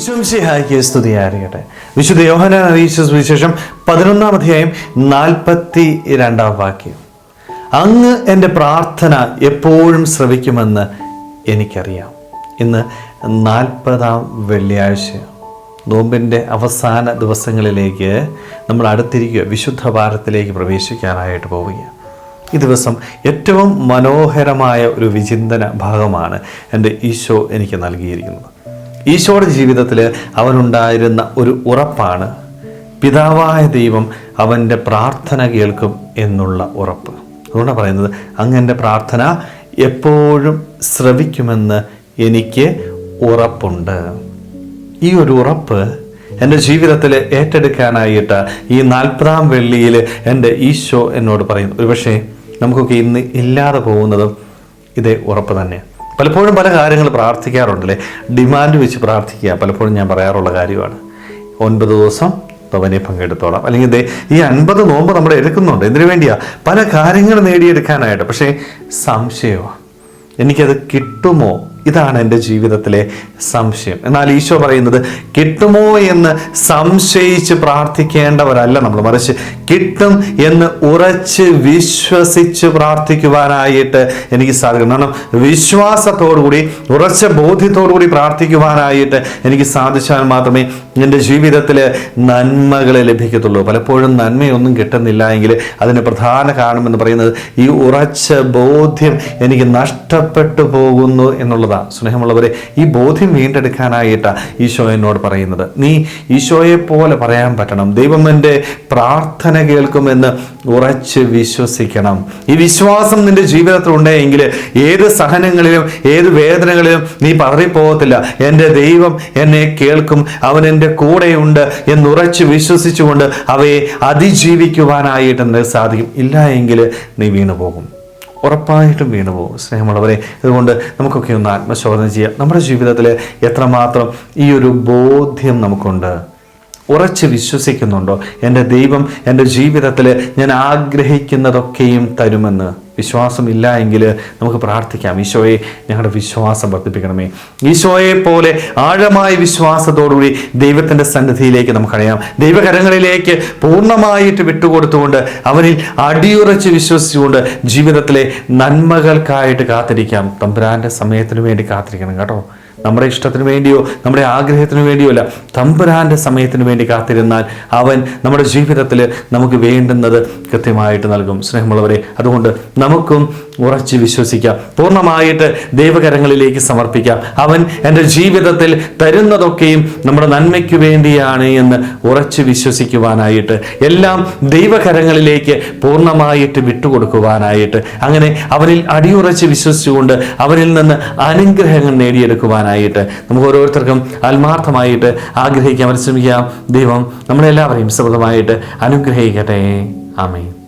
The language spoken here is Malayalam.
വിശ്വംസിഹായിക്ക് സ്തുതിയായിരിക്കട്ടെ. വിശുദ്ധ യോഹനാൻ അറിയിച്ച സുവിശേഷം പതിനൊന്നാം അധ്യായം നാൽപ്പത്തി രണ്ടാം വാക്യം. അങ്ങ് എന്റെ പ്രാർത്ഥന എപ്പോഴും ശ്രവിക്കുമെന്ന് എനിക്കറിയാം. ഇന്ന് നാൽപ്പതാം വെള്ളിയാഴ്ച. നോമ്പിന്റെ അവസാന ദിവസങ്ങളിലേക്ക് നമ്മൾ അടുത്തിരിക്കുക. വിശുദ്ധ ഭാരത്തിലേക്ക് പ്രവേശിക്കാനായിട്ട് പോവുകയാണ്. ഈ ദിവസം ഏറ്റവും മനോഹരമായ ഒരു വിചിന്തന ഭാഗമാണ് എന്റെ ഈശോ എനിക്ക് നൽകിയിരിക്കുന്നത്. ഈശോയുടെ ജീവിതത്തിൽ അവനുണ്ടായിരുന്ന ഒരു ഉറപ്പാണ്. പിതാവായ ദൈവം അവന്റെ പ്രാർത്ഥന കേൾക്കും എന്നുള്ള ഉറപ്പ്. അതുകൊണ്ടാണ് പറയുന്നത് അങ്ങ് എന്റെ പ്രാർത്ഥന എപ്പോഴും ശ്രവിക്കുമെന്ന് എനിക്ക് ഉറപ്പുണ്ട്. ഈ ഒരു ഉറപ്പ് എന്റെ ജീവിതത്തിൽ ഏറ്റെടുക്കാനായിട്ട് ഈ നാൽപ്പതാം വെള്ളിയിൽ എന്റെ ഈശോ എന്നോട് പറയുന്നു. ഒരുപക്ഷേ നമുക്കൊക്കെ ഇന്ന് ഇല്ലാതെ പോകുന്നതും ഇതേ ഉറപ്പ് തന്നെ. പലപ്പോഴും പല കാര്യങ്ങൾ പ്രാർത്ഥിക്കാറുണ്ടല്ലേ? ഡിമാൻഡ് വെച്ച് പ്രാർത്ഥിക്കുക. പലപ്പോഴും ഞാൻ പറയാറുള്ള കാര്യമാണ്. ഒൻപത് ദിവസം പവനെ പങ്കെടുത്തോളാം. അല്ലെങ്കിൽ ഈ അൻപത് നോമ്പ് നമ്മൾ എടുക്കുന്നുണ്ട്. എന്തിനു വേണ്ടിയാ? പല കാര്യങ്ങൾ നേടിയെടുക്കാനായിട്ട്. പക്ഷേ സംശയമാണ് എനിക്കത് കിട്ടുമോ? ഇതാണ് എന്റെ ജീവിതത്തിലെ സംശയം. എന്നാൽ ഈശോ പറയുന്നത് കിട്ടുമോ എന്ന് സംശയിച്ച് പ്രാർത്ഥിക്കേണ്ടവരല്ല നമ്മൾ. മറിച്ച് കിട്ടും എന്ന് ഉറച്ച് വിശ്വസിച്ച് പ്രാർത്ഥിക്കുവാനായിട്ട് എനിക്ക് സാധിക്കും കാരണം വിശ്വാസത്തോടുകൂടി ഉറച്ച ബോധ്യത്തോടുകൂടി പ്രാർത്ഥിക്കുവാനായിട്ട് എനിക്ക് സാധിച്ചാൽ മാത്രമേ എന്റെ ജീവിതത്തിൽ നന്മകൾ ലഭിക്കത്തുള്ളൂ. പലപ്പോഴും നന്മയൊന്നും കിട്ടുന്നില്ല എങ്കിൽ അതിന് പ്രധാന കാരണമെന്ന് പറയുന്നത് ഈ ഉറച്ച ബോധ്യം എനിക്ക് നഷ്ടപ്പെട്ടു പോകുന്നു എന്നുള്ളതാണ്. സ്നേഹമുള്ളവരെ ഈ ബോധ്യം വീണ്ടെടുക്കാനായിട്ടാണ് ഈശോ എന്നോട് പറയുന്നത്. നീ ഈശോയെ പോലെ പറയാൻ പറ്റണം. ദൈവം എന്റെ പ്രാർത്ഥന കേൾക്കുമെന്ന് ഉറച്ച് വിശ്വസിക്കണം. ഈ വിശ്വാസം നിന്റെ ജീവിതത്തിൽ ഉണ്ടെങ്കിൽ ഏത് സഹനങ്ങളിലും ഏത് വേദനകളിലും നീ പതറിപ്പോകത്തില്ല. എന്റെ ദൈവം എന്നെ കേൾക്കും. അവൻ എന്റെ കൂടെയുണ്ട് എന്നുറച്ച് വിശ്വസിച്ചുകൊണ്ട് അവയെ അതിജീവിക്കുവാനായിട്ട് സാധിക്കും. ഇല്ല എങ്കിൽ നീ വീണു പോകും. ഉറപ്പായിട്ടും വീണു പോകും. സ്നേഹമുള്ളവരെ അതുകൊണ്ട് നമുക്കൊക്കെ ഒന്ന് ആത്മശോധന ചെയ്യാം. നമ്മുടെ ജീവിതത്തിൽ എത്രമാത്രം ഈ ഒരു ബോധ്യം നമുക്കുണ്ട്? ഉറച്ച് വിശ്വസിക്കുന്നുണ്ടോ? എന്റെ ദൈവം എന്റെ ജീവിതത്തിൽ ഞാൻ ആഗ്രഹിക്കുന്നതൊക്കെയും തരുമെന്ന് വിശ്വാസമില്ല എങ്കിൽ നമുക്ക് പ്രാർത്ഥിക്കാം. ഈശോയെ ഞങ്ങളുടെ വിശ്വാസം വർദ്ധിപ്പിക്കണമേ. ഈശോയെ പോലെ ആഴമായ വിശ്വാസത്തോടുകൂടി ദൈവത്തിന്റെ സന്നിധിയിലേക്ക് നമുക്കറിയാം ദൈവകരങ്ങളിലേക്ക് പൂർണമായിട്ട് വിട്ടുകൊടുത്തുകൊണ്ട് അവനിൽ അടിയുറച്ച് വിശ്വസിച്ചുകൊണ്ട് ജീവിതത്തിലെ നന്മകൾക്കായിട്ട് കാത്തിരിക്കാം. തമ്പുരാന്റെ സമയത്തിന് വേണ്ടി കാത്തിരിക്കണം കേട്ടോ. നമ്മുടെ ഇഷ്ടത്തിന് വേണ്ടിയോ നമ്മുടെ ആഗ്രഹത്തിന് വേണ്ടിയോ അല്ല തമ്പുരാന്റെ സമയത്തിന് വേണ്ടി കാത്തിരുന്നാൽ അവൻ നമ്മുടെ ജീവിതത്തിൽ നമുക്ക് വേണ്ടുന്നത് കൃത്യമായിട്ട് നൽകും. സ്നേഹമുള്ളവരെ അതുകൊണ്ട് നമുക്കും ഉറച്ച് വിശ്വസിക്കാം. പൂർണമായിട്ട് ദൈവകരങ്ങളിലേക്ക് സമർപ്പിക്കാം. അവൻ എന്റെ ജീവിതത്തിൽ തരുന്നതൊക്കെയും നമ്മുടെ നന്മയ്ക്ക് വേണ്ടിയാണ് എന്ന് ഉറച്ച് വിശ്വസിക്കുവാനായിട്ട് എല്ലാം ദൈവകരങ്ങളിലേക്ക് പൂർണമായിട്ട് വിട്ടുകൊടുക്കുവാനായിട്ട് അങ്ങനെ അവനിൽ അടിയുറച്ച് വിശ്വസിച്ചുകൊണ്ട് അവനിൽ നിന്ന് അനുഗ്രഹങ്ങൾ നേടിയെടുക്കുവാനായിട്ട് നമുക്ക് ഓരോരുത്തർക്കും ആത്മാർത്ഥമായിട്ട് ആഗ്രഹിക്കാൻ പരിശ്രമിക്കാം. ദൈവം നമ്മളെല്ലാവരെയും സമൃദ്ധമായിട്ട് അനുഗ്രഹിക്കട്ടെ. ആമേൻ.